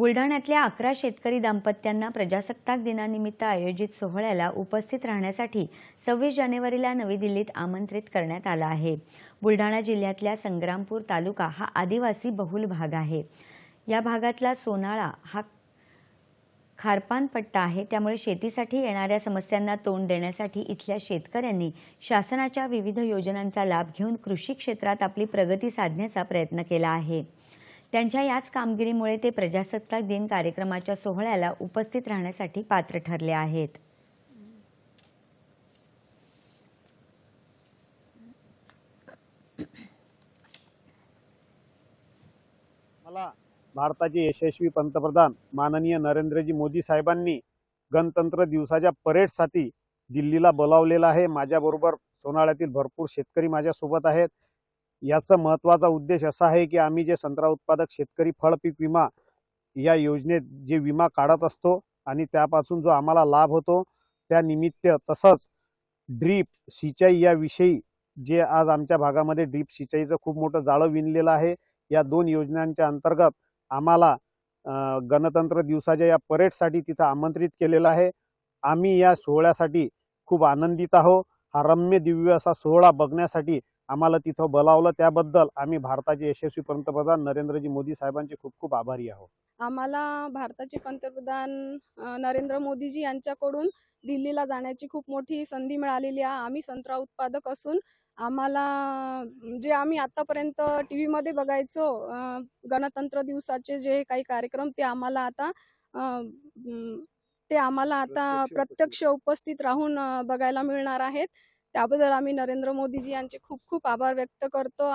बुलढाण्यातल्या अकरा शेतकरी दाम्पत्यांना प्रजासत्ताक दिनानिमित्त आयोजित सोहळ्याला उपस्थित राहण्यासाठी सव्वीस जानेवारीला नवी दिल्लीत आमंत्रित करण्यात आलं आहे. बुलढाणा जिल्ह्यातल्या संग्रामपूर तालुका हा आदिवासी बहुल भाग आहे. या भागातला सोनाळा हा खारपान पट्टा आहे. त्यामुळे शेतीसाठी येणाऱ्या समस्यांना तोंड देण्यासाठी इथल्या शेतकऱ्यांनी शासनाच्या विविध योजनांचा लाभ घेऊन कृषी क्षेत्रात आपली प्रगती साधण्याचा प्रयत्न केला आहे. त्यांच्या याच कामगिरीमुळे ते प्रजासत्ताक दिन कार्यक्रमाच्या सोहळ्याला उपस्थित राहण्यासाठी पात्र ठरले आहेत. मला भारताचे यशस्वी पंतप्रधान माननीय नरेंद्रजी मोदी साहेबांनी गणतंत्र दिवसाच्या परेडसाठी दिल्लीला बोलावलेला आहे. माझ्याबरोबर सोनाळ्यातील भरपूर शेतकरी माझ्यासोबत आहेत. याचा महत्त्वाचा उद्देश असा आहे की आम्ही जे संत्रा उत्पादक शेतकरी फळ पीक विमा या योजनेत जे विमा काढत असतो आणि त्यापासून जो आम्हाला लाभ होतो त्या निमित्त तसंच ड्रीप सिंचाई याविषयी जे आज आमच्या भागामध्ये ड्रीप सिंचाईचं खूप मोठं जाळं विणलेलं आहे या दोन योजनांच्या अंतर्गत आम्हाला गणतंत्र दिवसाच्या या परेडसाठी तिथं आमंत्रित केलेलं आहे. आम्ही या सोहळ्यासाठी खूप आनंदित आहो हा रम्य दिव्य असा सोहळा बघण्यासाठी आम्हाला तिथं बोलावलं त्याबद्दल आम्ही भारताचे यशस्वी पंतप्रधान नरेंद्रजी मोदी साहेबांचे खूप खूप आभारी आहोत. आम्हाला भारताचे पंतप्रधान नरेंद्र मोदीजी यांच्याकडून दिल्लीला जाण्याची खूप मोठी संधी मिळालेली आहे. आम्ही संत्रा उत्पादक असून आम्हाला जे आम्ही आतापर्यंत टी व्हीमध्ये बघायचो गणतंत्र दिवसाचे जे काही कार्यक्रम ते आम्हाला आता ते आम्हाला आता प्रत्यक्ष उपस्थित. राहून बघायला मिळणार आहेत. त्याबद्दल आम्ही नरेंद्र मोदीजी यांचे खूप खूप आभार व्यक्त करतो.